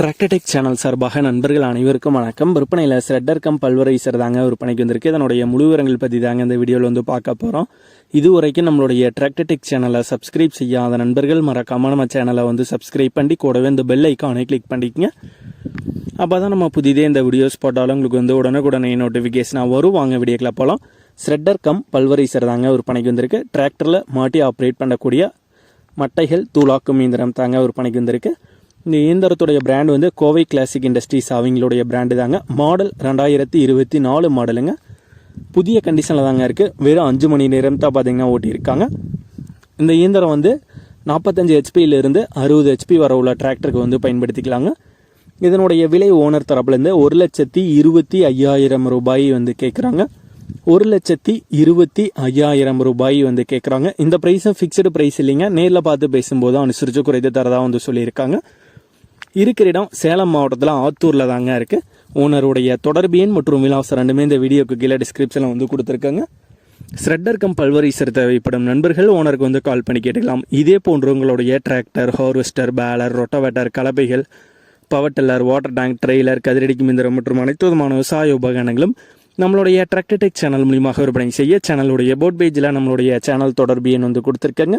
Tractor Tech channel சார்பாக நண்பர்கள் அனைவருக்கும் வணக்கம். விற்பனையில் ஸ்ரெட்டர் கம் பல்வரைசர் தாங்க விற்பனைக்கு வந்திருக்கு. இதனுடைய முழுவிவரங்கள் பற்றி தாங்க இந்த வீடியோவில் வந்து பார்க்க போகிறோம் இது வரைக்கும் நம்மளுடைய டிராக்டர்டெக் சேனலை சப்ஸ்கிரைப் செய்யாத நண்பர்கள் மறக்காம நம்ம சேனலை வந்து சப்ஸ்கிரைப் பண்ணி கூடவே இந்த பெல் ஐக்கானை கிளிக் பண்ணிக்கங்க. அப்போ தான் நம்ம புதிதே இந்த வீடியோஸ் போட்டாலும் உங்களுக்கு வந்து உடனுக்குடனே நோட்டிஃபிகேஷனாக வரும். வாங்க வீடியோக்கில் போகலாம் ஸ்ரெட்டர் கம் பல்வரைசர் தாங்க விற்பனைக்கு வந்திருக்கு. டிராக்டரில் மாட்டி ஆப்ரேட் பண்ணக்கூடிய மட்டைகள் தூளாக்கும் இயந்திரம் தாங்க விற்பனைக்கு வந்திருக்கு. இந்த இயந்திரத்துடைய பிராண்ட் வந்து கோவை கிளாசிக் இண்டஸ்ட்ரீஸ் அவங்களுடைய பிராண்டு தாங்க. மாடல் ரெண்டாயிரத்தி இருபத்தி நாலு மாடலுங்க புதிய கண்டிஷனில் தாங்க இருக்குது வெறும் அஞ்சு மணி நேரம் தான் பார்த்தீங்கன்னா ஓட்டியிருக்காங்க. இந்த இயந்திரம் வந்து நாற்பத்தஞ்சு ஹெச்பியிலிருந்து அறுபது ஹெச்பி வர உள்ள டிராக்டருக்கு வந்து பயன்படுத்திக்கலாங்க. இதனுடைய விலை ஓனர் தரப்புலேருந்து ஒரு லட்சத்தி இருபத்தி ஐயாயிரம் ரூபாய் வந்து கேட்குறாங்க ஒரு லட்சத்தி இருபத்தி ஐயாயிரம் ரூபாய் வந்து கேட்குறாங்க இந்த ப்ரைஸும் ஃபிக்ஸ்டு ப்ரைஸ் இல்லைங்க. நேரில் பார்த்து பேசும்போது அனுசரித்து குறைத்து தரதாக வந்து சொல்லியிருக்காங்க. இருக்கிற இடம் சேலம் மாவட்டத்தில் ஆத்தூரில் தாங்க இருக்குது ஓனருடைய தொடர்பு எண் மற்றும் விலாசம் ரெண்டுமே இந்த வீடியோக்கு கீழே டிஸ்கிரிப்ஷனில் வந்து கொடுத்துருக்காங்க. ஸ்ரெட்டர் கம் பல்வரைசர் தேவைப்படும் நண்பர்கள் ஓனருக்கு வந்து கால் பண்ணி கேட்டுக்கலாம். இதே போன்று உங்களுடைய tractor harvester baler rotavator கலப்பைகள் power tiller water tank trailer கதிரடிக்கு மிந்திரம் மற்றும் அனைத்து விதமான விவசாய உபகரணங்களும் நம்மளுடைய டிராக்டர்டெக் சேனல் மூலியமாக விற்பனை செய்ய சேனலுடைய போட் பேஜில் நம்மளுடைய சேனல் தொடர்பு எண் வந்து கொடுத்துருக்கேங்க.